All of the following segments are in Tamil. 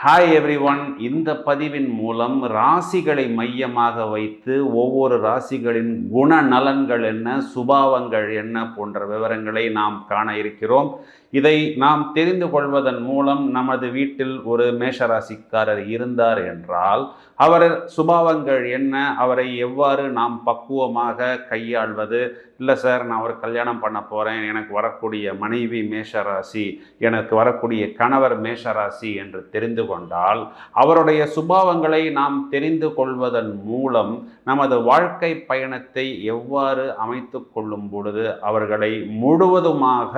ஹாய் எவ்ரி ஒன் இந்த பதிவின் மூலம் ராசிகளை மையமாக வைத்து ஒவ்வொரு ராசிகளின் குணநலன்கள் என்ன சுபாவங்கள் என்ன போன்ற விவரங்களை நாம் காண இருக்கிறோம். இதை நாம் தெரிந்து கொள்வதன் மூலம் நமது வீட்டில் ஒரு மேஷராசிக்காரர் இருந்தார் என்றால் அவர் சுபாவங்கள் என்ன அவரை எவ்வாறு நாம் பக்குவமாக கையாள்வது இல்லை சார் நான் ஒரு கல்யாணம் பண்ண போகிறேன் எனக்கு வரக்கூடிய மனைவி மேஷராசி எனக்கு வரக்கூடிய கணவர் மேஷராசி என்று தெரிந்து கொண்டால் அவருடைய சுபாவங்களை நாம் தெரிந்து கொள்வதன் மூலம் நமது வாழ்க்கை பயணத்தை எவ்வாறு அமைத்து கொள்ளும் பொழுது அவர்களை முழுவதுமாக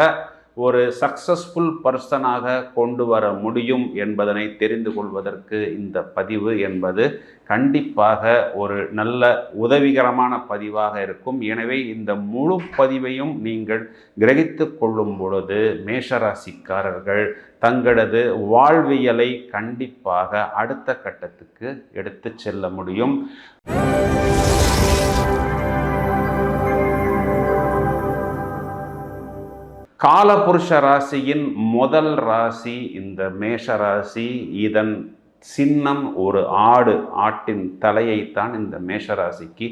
ஒரு சக்சஸ்ஃபுல் பர்சனாக கொண்டு வர முடியும் என்பதனை தெரிந்து கொள்வதற்கு இந்த பதிவு என்பது கண்டிப்பாக ஒரு நல்ல உதவிகரமான பதிவாக இருக்கும். எனவே இந்த முழு பதிவையும் நீங்கள் கிரகித்து கொள்ளும் பொழுது மேஷராசிக்காரர்கள் தங்களது வாழ்வியலை கண்டிப்பாக அடுத்த கட்டத்துக்கு எடுத்து செல்ல முடியும். காலபுருஷ ராசியின் முதல் ராசி இந்த மேஷ ராசி இதன் சின்னம் ஒரு ஆடு ஆட்டின் தலையைத்தான் இந்த மேஷராசிக்கு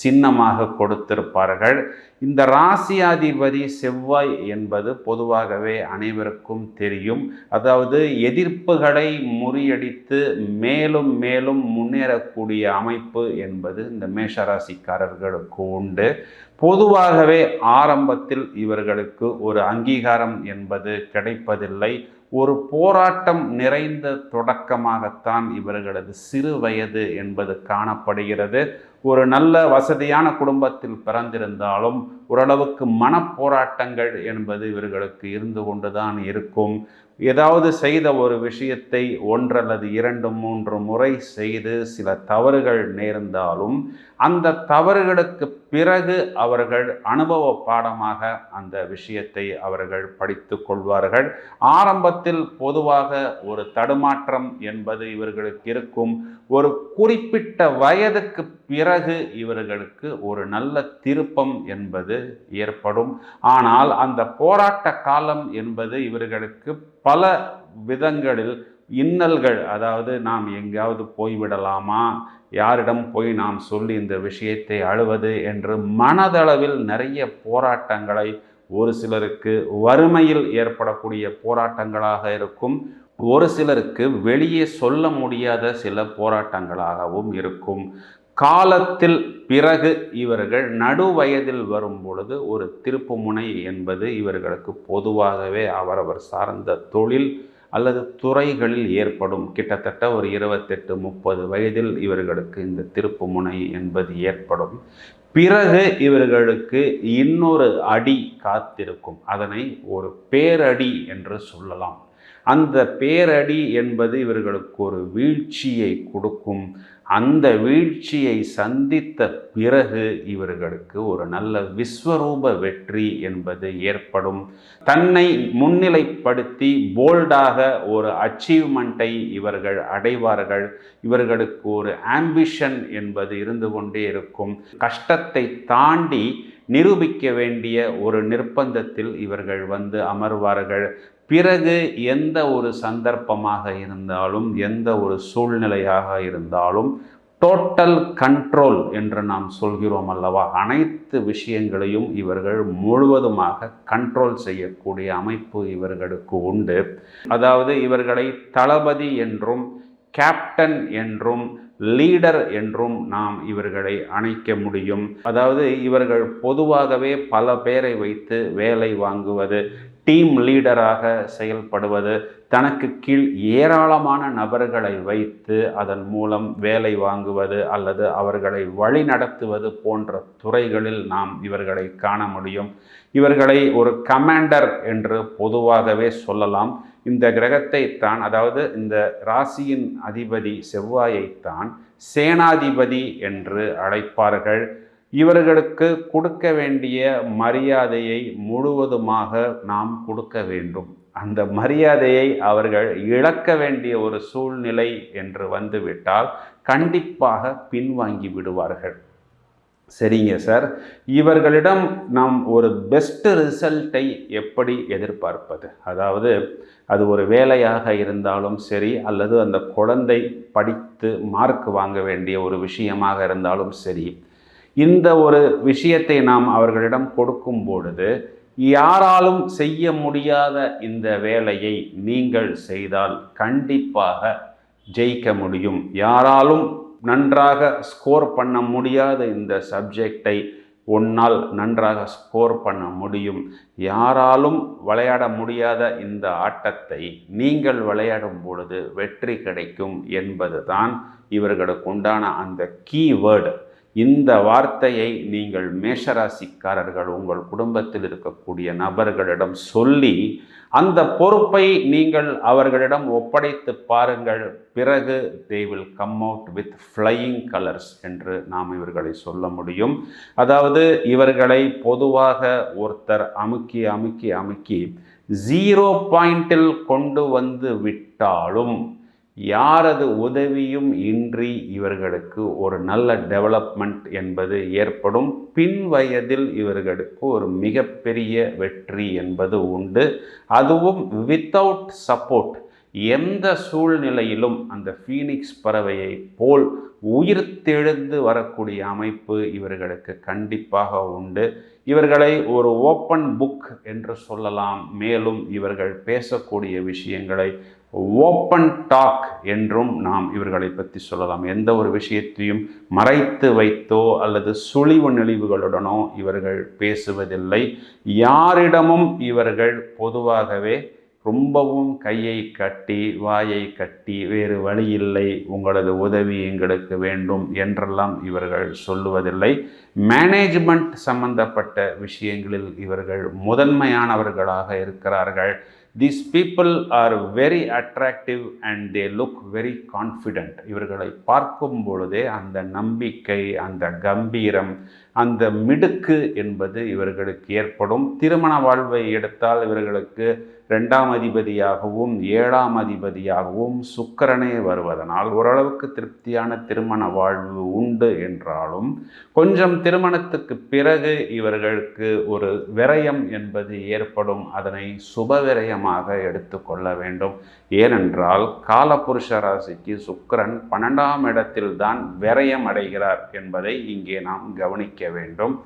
சின்னமாக கொடுத்திருப்பார்கள். இந்த ராசியாதிபதி செவ்வாய் என்பது பொதுவாகவே அனைவருக்கும் தெரியும். அதாவது எதிர்ப்புகளை முறியடித்து மேலும் மேலும் முன்னேறக்கூடிய அமைப்பு என்பது இந்த மேஷராசிக்காரர்களுக்கு உண்டு. பொதுவாகவே ஆரம்பத்தில் இவர்களுக்கு ஒரு அங்கீகாரம் என்பது கிடைப்பதில்லை. ஒரு போராட்டம் நிறைந்த தொடக்கமாகத்தான் இவர்களது சிறு வயது என்பது காணப்படுகிறது. ஒரு நல்ல வசதியான குடும்பத்தில் பிறந்திருந்தாலும் ஓரளவுக்கு மனப்போராட்டங்கள் என்பது இவர்களுக்கு இருந்து கொண்டுதான் இருக்கும். ஏதாவது செய்த ஒரு விஷயத்தை ஒன்றல்லது இரண்டு மூன்று முறை செய்து சில தவறுகள் நேர்ந்தாலும் அந்த தவறுகளுக்கு பிறகு அவர்கள் அனுபவ பாடமாக அந்த விஷயத்தை அவர்கள் படித்து கொள்வார்கள். ஆரம்பத்தில் பொதுவாக ஒரு தடுமாற்றம் என்பது இவர்களுக்கு இருக்கும். ஒரு குறிப்பிட்ட வயதுக்கு பிறகு இவர்களுக்கு ஒரு நல்ல திருப்பம் என்பது ஏற்படும். ஆனால் அந்த போராட்ட காலம் என்பது இவர்களுக்கு பல விதங்களில் இன்னல்கள் அதாவது நாம் எங்கேயாவது போய்விடலாமா? யாரிடம் போய் நாம் சொல்லி இந்த விஷயத்தை அழுவது என்று மனதளவில் நிறைய போராட்டங்களை ஒரு சிலருக்கு வறுமையில் ஏற்படக்கூடிய போராட்டங்களாக இருக்கும். ஒரு சிலருக்கு வெளியே சொல்ல முடியாத சில போராட்டங்களாகவும் இருக்கும். காலத்தில் பிறகு இவர்கள் நடுவயதில் வரும் பொழுது ஒரு திருப்புமுனை என்பது இவர்களுக்கு பொதுவாகவே அவரவர் சார்ந்த தொழில். அல்லது துறைகளில் ஏற்படும் கிட்டத்தட்ட ஒரு இருபத்தெட்டு முப்பது வயதில் இவர்களுக்கு இந்த திருப்புமுனை என்பது ஏற்படும். பிறகு இவர்களுக்கு இன்னொரு அடி காத்திருக்கும். அதனை ஒரு பேரடி என்று சொல்லலாம். அந்த பேரடி என்பது இவர்களுக்கு ஒரு வீழ்ச்சியை கொடுக்கும். அந்த வீழ்ச்சியை சந்தித்த பிறகு இவர்களுக்கு ஒரு நல்ல விஸ்வரூப வெற்றி என்பது ஏற்படும். தன்னை முன்னிலைப்படுத்தி போல்டாக ஒரு அச்சீவ்மெண்ட்டை இவர்கள் அடைவார்கள். இவர்களுக்கு ஒரு ஆம்பிஷன் என்பது இருந்து கொண்டே இருக்கும். கஷ்டத்தை தாண்டி நிரூபிக்க வேண்டிய ஒரு நிர்பந்தத்தில் இவர்கள் வந்து அமர்வார்கள். பிறகு எந்த ஒரு சந்தர்ப்பமாக இருந்தாலும் எந்த ஒரு சூழ்நிலையாக இருந்தாலும் டோட்டல் கண்ட்ரோல் என்று நாம் சொல்கிறோம் அல்லவா? அனைத்து விஷயங்களையும் இவர்கள் முழுவதுமாக கண்ட்ரோல் செய்யக்கூடிய அமைப்பு இவர்களுக்கு உண்டு. அதாவது இவர்களை தளபதி என்றும் கேப்டன் என்றும் லீடர் என்றும் நாம் இவர்களை அணைக்க முடியும். அதாவது இவர்கள் பொதுவாகவே பல பேரை வைத்து வேலை வாங்குவது டீம் லீடராக செயல்படுவது தனக்கு கீழ் ஏராளமான நபர்களை வைத்து அதன் மூலம் வேலை வாங்குவது அல்லது அவர்களை வழிநடத்துவது போன்ற துறைகளில் நாம் இவர்களை காண முடியும். இவர்களை ஒரு கமாண்டர் என்று பொதுவாகவே சொல்லலாம். இந்த கிரகத்தை தான் அதாவது இந்த ராசியின் அதிபதி செவ்வாயைத்தான் சேனாதிபதி என்று அழைப்பார்கள். இவர்களுக்கு கொடுக்க வேண்டிய மரியாதையை முழுவதுமாக நாம் கொடுக்க வேண்டும். அந்த மரியாதையை அவர்கள் இழக்க வேண்டிய ஒரு சூழ்நிலை என்று வந்துவிட்டால் கண்டிப்பாக பின்வாங்கி விடுவார்கள். சரிங்க சார். இவர்களிடம் நாம் ஒரு பெஸ்ட் ரிசல்ட்டை எப்படி எதிர்பார்ப்பது? அதாவது அது ஒரு வேலையாக இருந்தாலும் சரி அல்லது அந்த குழந்தை படித்து மார்க் வாங்க வேண்டிய ஒரு விஷயமாக இருந்தாலும் சரி இந்த ஒரு விஷயத்தை நாம் அவர்களிடம் கொடுக்கும் பொழுது யாராலும் செய்ய முடியாத இந்த வேலையை நீங்கள் செய்தால் கண்டிப்பாக ஜெயிக்க முடியும். யாராலும் நன்றாக ஸ்கோர் பண்ண முடியாத இந்த சப்ஜெக்டை உன்னால் நன்றாக ஸ்கோர் பண்ண முடியும். யாராலும் விளையாட முடியாத இந்த ஆட்டத்தை நீங்கள் விளையாடும் பொழுது வெற்றி கிடைக்கும் என்பதுதான் இவர்களுக்கு உண்டான அந்த கீவேர்டு இந்த வார்த்தையை நீங்கள் மேஷராசிக்காரர்கள் உங்கள் குடும்பத்தில் இருக்கக்கூடிய நபர்களிடம் சொல்லி அந்த பொறுப்பை நீங்கள் அவர்களிடம் ஒப்படைத்து பாருங்கள். பிறகு they will come out with flying colours என்று நாம் இவர்களை சொல்ல முடியும். அதாவது இவர்களை பொதுவாக ஒருத்தர் அமுக்கி அமுக்கி அமுக்கி ஜீரோ பாயிண்டில் கொண்டு வந்து விட்டாலும் யாரது உதவியும் இன்றி இவர்களுக்கு ஒரு நல்ல டெவலப்மெண்ட் என்பது ஏற்படும். பின் வயதில் இவர்களுக்கு ஒரு மிகப்பெரிய வெற்றி என்பது உண்டு. அதுவும் வித்தவுட் சப்போர்ட் எந்த சூழ்நிலையிலும் அந்த ஃபீனிக்ஸ் பறவையை போல் உயிர்த்தெழுந்து வரக்கூடிய அமைப்பு இவர்களுக்கு கண்டிப்பாக உண்டு. இவர்களை ஒரு ஓப்பன் புக் என்று சொல்லலாம். மேலும் இவர்கள் பேசக்கூடிய விஷயங்களை ஓப்பன் டாக் என்றும் நாம் இவர்களை பற்றி சொல்லலாம். எந்த ஒரு விஷயத்தையும் மறைத்து வைத்தோ அல்லது சுழிவு நெளிவுகளுடனோ இவர்கள் பேசுவதில்லை. யாரிடமும் இவர்கள் பொதுவாகவே ரொம்பவும் கையை கட்டி வாயை கட்டி வேறு வழி இல்லை. உங்களது உதவி எங்களுக்கு வேண்டும் என்றெல்லாம் இவர்கள் சொல்லுவதில்லை. மேனேஜ்மெண்ட் சம்பந்தப்பட்ட விஷயங்களில் இவர்கள் முதன்மையானவர்களாக இருக்கிறார்கள். These people are very attractive and they look very confident இவர்களை பார்க்கும் பொழுதே அந்த நம்பிக்கை அந்த கம்பீரம் அந்த மிடுக்கு என்பது இவர்களுக்கு ஏற்படும். திருமண வாழ்வை எடுத்தால் இவர்களுக்கு ரெண்டாம் அதிபதியாகவும் ஏழாம் அதிபதியாகவும் சுக்கரனே வருவதனால் ஓரளவுக்கு திருப்தியான திருமண வாழ்வு உண்டு என்றாலும் கொஞ்சம் திருமணத்துக்கு பிறகு இவர்களுக்கு ஒரு விரயம் என்பது ஏற்படும். அதனை சுப விரயமாக எடுத்துக்கொள்ள வேண்டும். ஏனென்றால் காலபுருஷ ராசிக்கு சுக்கரன் பன்னெண்டாம் இடத்தில் தான் விரயம் அடைகிறார் என்பதை இங்கே நாம் கவனிக்க வேண்டும்.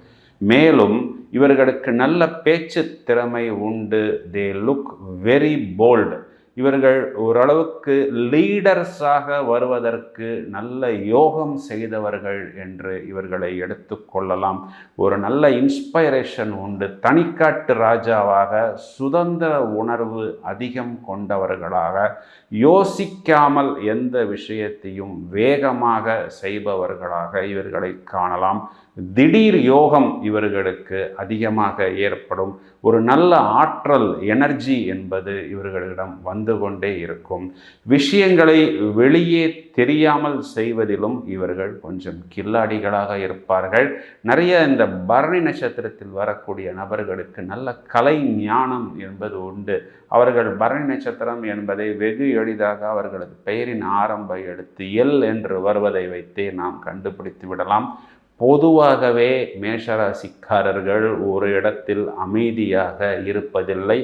மேலும் இவர்களுக்கு நல்ல பேச்சு திறமை உண்டு. தே லுக் வெரி போல்டு இவர்கள் ஓரளவுக்கு லீடர்ஸாக வருவதற்கு நல்ல யோகம் செய்தவர்கள் என்று இவர்களை எடுத்துக்கொள்ளலாம் ஒரு நல்ல இன்ஸ்பைரேஷன் உண்டு. தனிக்காட்டு ராஜாவாக சுதந்திர உணர்வு அதிகம் கொண்டவர்களாக யோசிக்காமல் எந்த விஷயத்தையும் வேகமாக செய்பவர்களாக இவர்களை காணலாம். திடீர் யோகம் இவர்களுக்கு அதிகமாக ஏற்படும். ஒரு நல்ல ஆற்றல் எனர்ஜி என்பது இவர்களிடம் வந்து கொண்டே இருக்கும். விஷயங்களை வெளியே தெரியாமல் செய்வதிலும் இவர்கள் கொஞ்சம் கில்லாடிகளாக இருப்பார்கள். நிறைய இந்த பரணி நட்சத்திரத்தில் வரக்கூடிய நபர்களுக்கு நல்ல கலை ஞானம் என்பது உண்டு. அவர்கள் பரணி நட்சத்திரம் என்பதை வெகு எளிதாக அவர்களது பெயரின் ஆரம்ப எழுத்து எல் என்று வருவதை வைத்தே நாம் கண்டுபிடித்து விடலாம். பொதுவாகவே மேஷராசிக்காரர்கள் ஒரு இடத்தில் அமைதியாக இருப்பதில்லை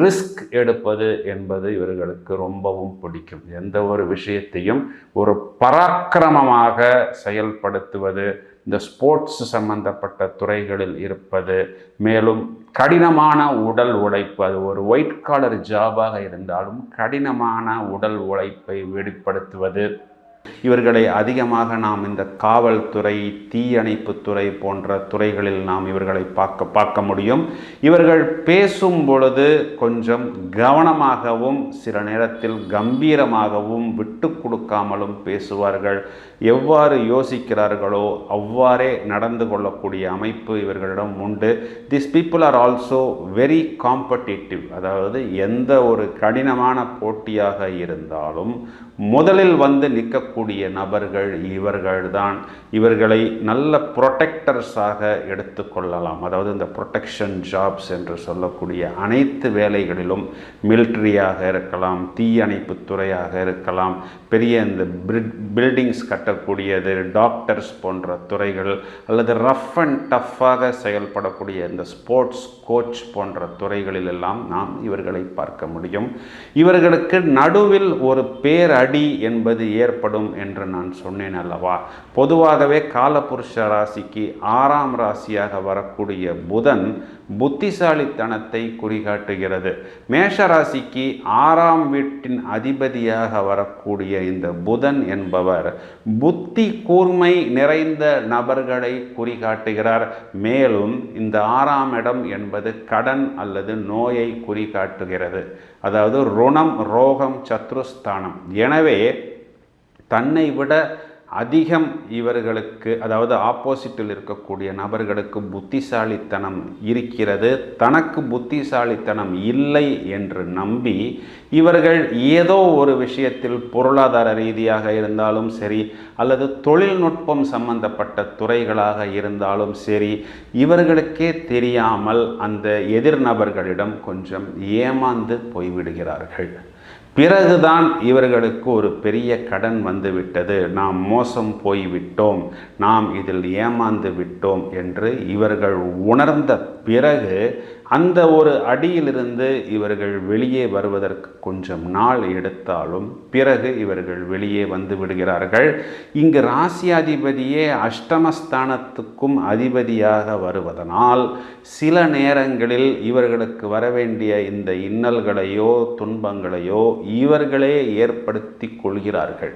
ரிஸ்க் எடுப்பது என்பது இவர்களுக்கு ரொம்பவும் பிடிக்கும். எந்த ஒரு விஷயத்தையும் ஒரு பராக்கிரமமாக செயல்படுத்துவது இந்த ஸ்போர்ட்ஸ் சம்பந்தப்பட்ட துறைகளில் இருப்பது மேலும் கடினமான உடல் உழைப்பு அது ஒரு ஒயிட் காலர் ஜாபாக இருந்தாலும் கடினமான உடல் உழைப்பை வெளிப்படுத்துவது இவர்களை அதிகமாக நாம் இந்த காவல்துறை தீயணைப்புத்துறை போன்ற துறைகளில் நாம் இவர்களை பார்க்க பார்க்க முடியும். இவர்கள் பேசும் பொழுது கொஞ்சம் கவனமாகவும் சில நேரத்தில் கம்பீரமாகவும் விட்டு கொடுக்காமலும் பேசுவார்கள். எவ்வாறு யோசிக்கிறார்களோ அவ்வாறே நடந்து கொள்ளக்கூடிய அமைப்பு இவர்களிடம் உண்டு. This people are also very competitive அதாவது எந்த ஒரு கடினமான போட்டியாக இருந்தாலும் முதலில் வந்து நிற்கக்கூடிய நபர்கள் இவர்கள்தான். இவர்களை நல்ல ப்ரொடெக்டர்ஸாக எடுத்துக்கொள்ளலாம். அதாவது இந்த ப்ரொடெக்ஷன் ஜாப்ஸ் என்று சொல்லக்கூடிய அனைத்து வேலைகளிலும் மிலிட்ரியாக இருக்கலாம் தீயணைப்பு துறையாக இருக்கலாம். பெரிய இந்த பில்டிங்ஸ் கட்டக்கூடியது டாக்டர்ஸ் போன்ற துறைகள் அல்லது ரஃப் அண்ட் டஃப்பாக செயல்படக்கூடிய இந்த ஸ்போர்ட்ஸ் கோச் போன்ற துறைகளில் எல்லாம் நாம் இவர்களை பார்க்க முடியும். இவர்களுக்கு நடுவில் ஒரு பேர் தடி என்பது ஏற்படும் என்று நான் சொன்னேன் அல்லவா? பொதுவாகவே காலபுருஷ ராசிக்கு ஆறாம் ராசியாக வரக்கூடிய புதன் புத்திசாலித்தனத்தை குறிகாட்டுகிறது. மேஷராசிக்கு ஆறாம் வீட்டின் அதிபதியாக வரக்கூடிய இந்த புதன் என்பவர் புத்தி கூர்மை நிறைந்த நபர்களை குறிகாட்டுகிறார். மேலும் இந்த ஆறாம் இடம் என்பது கடன் அல்லது நோயை குறிகாட்டுகிறது. அதாவது ருணம் ரோகம் சத்ருஸ்தானம். எனவே தன்னை விட அதிகம் இவர்களுக்கு அதாவது ஆப்போசிட்டில் இருக்கக்கூடிய நபர்களுக்கு புத்திசாலித்தனம் இருக்கிறது. தனக்கு புத்திசாலித்தனம் இல்லை என்று நம்பி இவர்கள் ஏதோ ஒரு விஷயத்தில் பொருளாதார ரீதியாக இருந்தாலும் சரி அல்லது தொழில்நுட்பம் சம்பந்தப்பட்ட துறைகளாக இருந்தாலும் சரி இவர்களுக்கே தெரியாமல் அந்த எதிர் நபர்களிடம் கொஞ்சம் ஏமாந்து போய்விடுகிறார்கள். பிறகுதான் இவர்களுக்கு ஒரு பெரிய கடன் வந்துவிட்டது. நாம் மோசம் போய்விட்டோம். நாம் இதில் ஏமாந்து விட்டோம் என்று இவர்கள் உணர்ந்த பிறகு அந்த ஒரு அடியிலிருந்து இவர்கள் வெளியே வருவதற்கு கொஞ்சம் நாள் எடுத்தாலும் பிறகு இவர்கள் வெளியே வந்து விடுகிறார்கள். இங்கு ராசியாதிபதியே அஷ்டமஸ்தானத்துக்கும் அதிபதியாக வருவதனால் சில நேரங்களில் இவர்களுக்கு வரவேண்டிய இந்த இன்னல்களையோ துன்பங்களையோ இவர்களே ஏற்படுத்தி கொள்கிறார்கள்.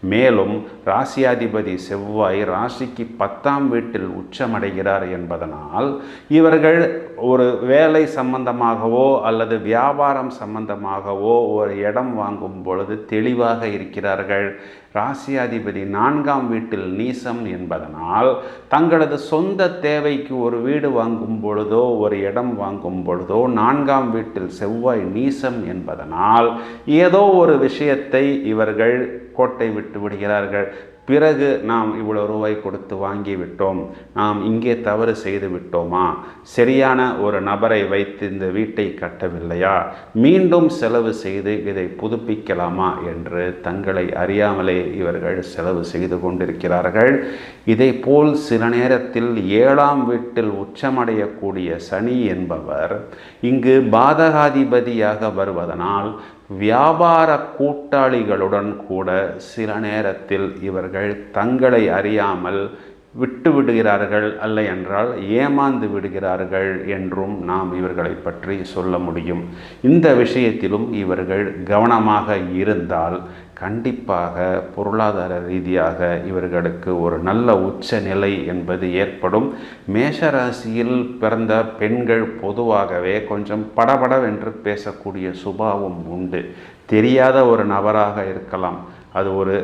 மேலும் ராசியாதிபதி செவ்வாய் ராசிக்கு பத்தாம் வீட்டில் உச்சமடைகிறார் என்பதனால் இவர்கள் ஒரு வேலை சம்பந்தமாகவோ அல்லது வியாபாரம் சம்பந்தமாகவோ ஒரு இடம் வாங்கும் பொழுது தெளிவாக இருக்கிறார்கள். ராசியாதிபதி நான்காம் வீட்டில் நீசம் என்பதனால் தங்களது சொந்த தேவைக்கு ஒரு வீடு வாங்கும் பொழுதோ ஒரு இடம் வாங்கும் பொழுதோ நான்காம் வீட்டில் செவ்வாய் நீசம் என்பதனால் ஏதோ ஒரு விஷயத்தை இவர்கள் கோட்டை விட்டு விடுகிறார்கள். பிறகு நாம் இவ்வளோ ரூபாய் கொடுத்து வாங்கி விட்டோம். நாம் இங்கே தவறு செய்து விட்டோமா? சரியான ஒரு நபரை வைத்து இந்த வீட்டை கட்டவில்லையா? மீண்டும் செலவு செய்து இதை புதுப்பிக்கலாமா என்று தங்களை அறியாமலே இவர்கள் செலவு செய்து கொண்டிருக்கிறார்கள். இதை போல் சில நேரத்தில் ஏழாம் வீட்டில் உச்சமடையக்கூடிய சனி என்பவர் இங்கு பாதகாதிபதியாக வருவதனால் வியாபார கூட்டாளிகளுடன் கூட சில நேரத்தில் இவர்கள் தங்களை அறியாமல் விட்டு விடுகிறார்கள் அல்ல என்றால் ஏமாந்து விடுகிறார்கள் என்றும் நாம் இவர்களை பற்றி சொல்ல முடியும். இந்த விஷயத்திலும் இவர்கள் கவனமாக இருந்தால் கண்டிப்பாக பொருளாதார ரீதியாக இவர்களுக்கு ஒரு நல்ல உச்ச நிலை என்பது ஏற்படும். மேஷராசியில் பிறந்த பெண்கள் பொதுவாகவே கொஞ்சம் படபடவென்று பேசக்கூடிய சுபாவம் உண்டு. தெரியாத ஒரு நபராக இருக்கலாம். அது ஒரு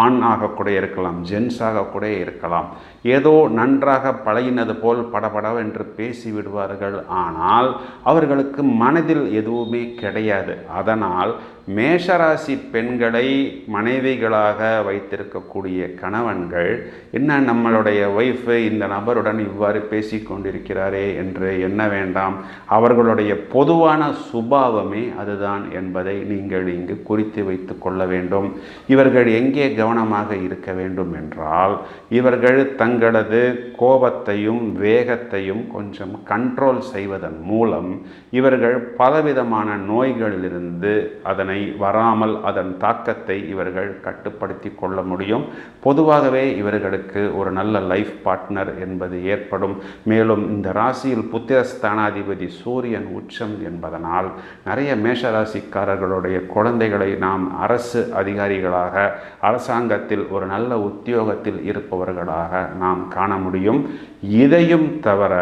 ஆண் ஆகக்கூட இருக்கலாம் ஜென்ஸாக கூட இருக்கலாம். ஏதோ நன்றாக பழகினது போல் படபடவென்று பேசி விடுவார்கள் ஆனால் அவர்களுக்கு மனதில் எதுவுமே கிடையாது. அதனால் மேஷராசி பெண்களை மனைவிகளாக வைத்திருக்கக்கூடிய கணவன்கள் என்ன நம்மளுடைய ஒய்ஃபு இந்த நபருடன் இவ்வாறு பேசி கொண்டிருக்கிறாரே என்று எண்ண வேண்டாம். அவர்களுடைய பொதுவான சுபாவமே அதுதான் என்பதை நீங்கள் இங்கு குறித்து வைத்து கொள்ள வேண்டும். இவர்கள் எங்கே கவனமாக இருக்க வேண்டும் என்றால் இவர்கள் தங்களது கோபத்தையும் வேகத்தையும் கொஞ்சம் கண்ட்ரோல் செய்வதன் மூலம் இவர்கள் பலவிதமான நோய்களிலிருந்து அதனை வராமல் அதன் தாக்கத்தை இவர்கள் கட்டுப்படுத்தி கொள்ள முடியும். பொதுவாகவே இவர்களுக்கு ஒரு நல்ல லைஃப் பார்ட்னர் என்பது ஏற்படும். மேலும் இந்த ராசியில் புத்திரஸ்தானாதிபதி சூரியன் உச்சம் என்பதனால் நிறைய மேஷராசிக்காரர்களுடைய குழந்தைகளை நாம் அரசு அதிகாரிகளாக அரசாங்கத்தில் ஒரு நல்ல உத்தியோகத்தில் இருப்பவர்களாக நாம் காண முடியும். இதையும் தவிர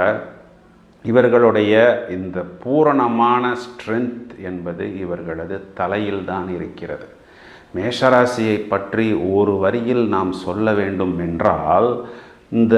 இவர்களுடைய இந்த பூரணமான ஸ்ட்ரென்த் என்பது இவர்களது தலையில் தான் இருக்கிறது. மேஷராசியை பற்றி ஒரு வரியில் நாம் சொல்ல வேண்டும் என்றால் இந்த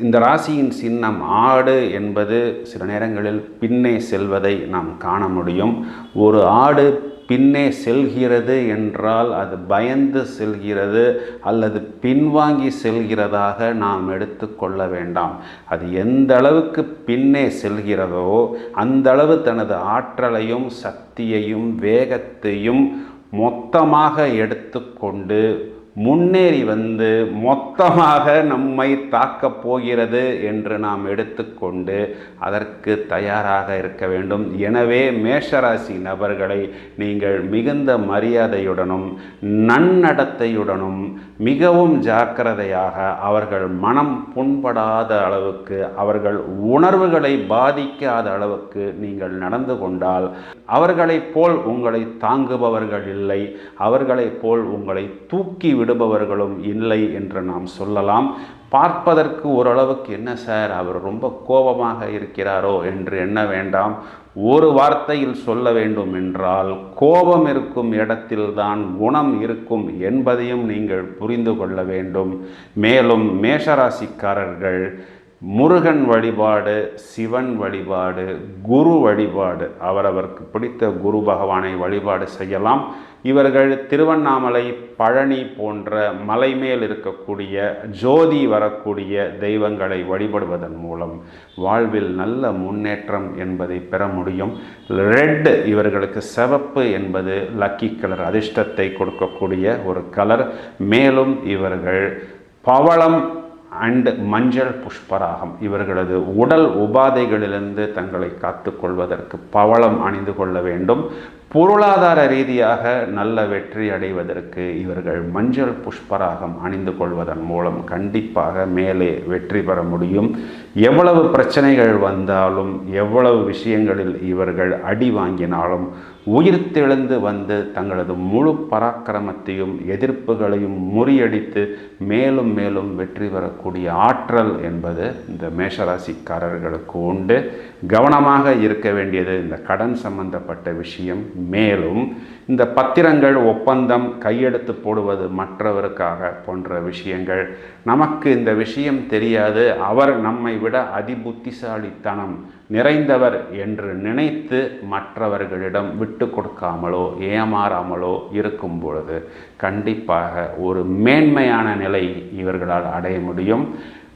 இந்த ராசியின் சின்னம் ஆடு என்பது சில நேரங்களில் பின்னே செல்வதை நாம் காண முடியும். ஒரு ஆடு பின்னே செல்கிறது என்றால் அது பயந்து செல்கிறது அல்லது பின்வாங்கி செல்கிறதாக நாம் எடுத்துக்கொள்ள வேண்டாம். அது எந்த அளவுக்கு பின்னே செல்கிறதோ அந்த அளவு தனது ஆற்றலையும் சக்தியையும் வேகத்தையும் மொத்தமாக எடுத்துக்கொண்டு முன்னேறி வந்து மொத்தமாக நம்மை தாக்கப் போகிறது என்று நாம் எடுத்துக்கொண்டு அதற்கு தயாராக இருக்க வேண்டும். எனவே மேஷராசி நபர்களை நீங்கள் மிகுந்த மரியாதையுடனும் நன்னடத்தையுடனும் மிகவும் ஜாக்கிரதையாக அவர்கள் மனம் புண்படாத அளவுக்கு அவர்கள் உணர்வுகளை பாதிக்காத அளவுக்கு நீங்கள் நடந்து கொண்டால் அவர்களைப் போல் உங்களை தாங்குபவர்கள் இல்லை. அவர்களைப் போல் உங்களை தூக்கிவிடும் விடுபவர்களும் இல்லை என்று நாம் சொல்லலாம். பார்ப்பதற்கு ஓரளவுக்கு என்ன சார்? அவர் ரொம்ப கோபமாக இருக்கிறாரோ என்று எண்ண வேண்டாம். ஒரு வார்த்தையில் சொல்ல வேண்டும் என்றால் கோபம் இருக்கும் இடத்தில்தான் குணம் இருக்கும் என்பதையும் நீங்கள் புரிந்து கொள்ள வேண்டும். மேலும் மேஷராசிக்காரர்கள் முருகன் வழிபாடு சிவன் வழிபாடு குரு வழிபாடு அவரவருக்கு பிடித்த குரு பகவானை வழிபாடு செய்யலாம். இவர்கள் திருவண்ணாமலை பழனி போன்ற மலை மேல் இருக்கக்கூடிய ஜோதி வரக்கூடிய தெய்வங்களை வழிபடுவதன் மூலம் வாழ்வில் நல்ல முன்னேற்றம் என்பதை பெற முடியும். ரெட் இவர்களுக்கு சிவப்பு என்பது லக்கி கலர் அதிர்ஷ்டத்தை கொடுக்கக்கூடிய ஒரு கலர். மேலும் இவர்கள் பவளம் அண்ட் மஞ்சள் புஷ்பராகம். இவர்களது உடல் உபாதைகளிலிருந்து தங்களை காத்துக்கொள்வதற்கு பவளம் அணிந்து கொள்ள வேண்டும். பொருளாதார ரீதியாக நல்ல வெற்றி அடைவதற்கு இவர்கள் மஞ்சள் புஷ்பராகம் அணிந்து கொள்வதன் மூலம் கண்டிப்பாக மேலே வெற்றி பெற முடியும். எவ்வளவு பிரச்சனைகள் வந்தாலும் எவ்வளவு விஷயங்களில் இவர்கள் அடி வாங்கினாலும் உயிர்த்தெழுந்து வந்து தங்களது முழு பராக்கிரமத்தையும் எதிர்ப்புகளையும் முறியடித்து மேலும் மேலும் வெற்றி பெறக்கூடிய ஆற்றல் என்பது இந்த மேஷராசிக்காரர்களுக்கு உண்டு. கவனமாக இருக்க வேண்டியது இந்த கடன் சம்பந்தப்பட்ட விஷயம். மேலும் இந்த பத்திரங்கள் ஒப்பந்தம் கையெழுத்து போடுவது மற்றவருக்காக போன்ற விஷயங்கள். நமக்கு இந்த விஷயம் தெரியாது. அவர் நம்மை விட அதிபுத்திசாலித்தனம் நிறைந்தவர் என்று நினைத்து மற்றவர்களிடம் விட்டு கொடுக்காமலோ ஏமாறாமலோ இருக்கும் பொழுது கண்டிப்பாக ஒரு மேன்மையான நிலை இவர்களால் அடைய முடியும்.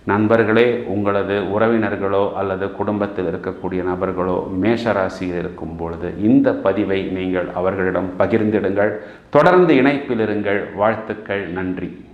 நண்பர்களே உங்களது உறவினர்களோ அல்லது குடும்பத்தில் இருக்கக்கூடிய நபர்களோ மேஷராசியில் இருக்கும் பொழுது இந்த பதிவை நீங்கள் அவர்களிடம் பகிர்ந்திடுங்கள். தொடர்ந்து இணைப்பில் இருங்கள். வாழ்த்துக்கள். நன்றி.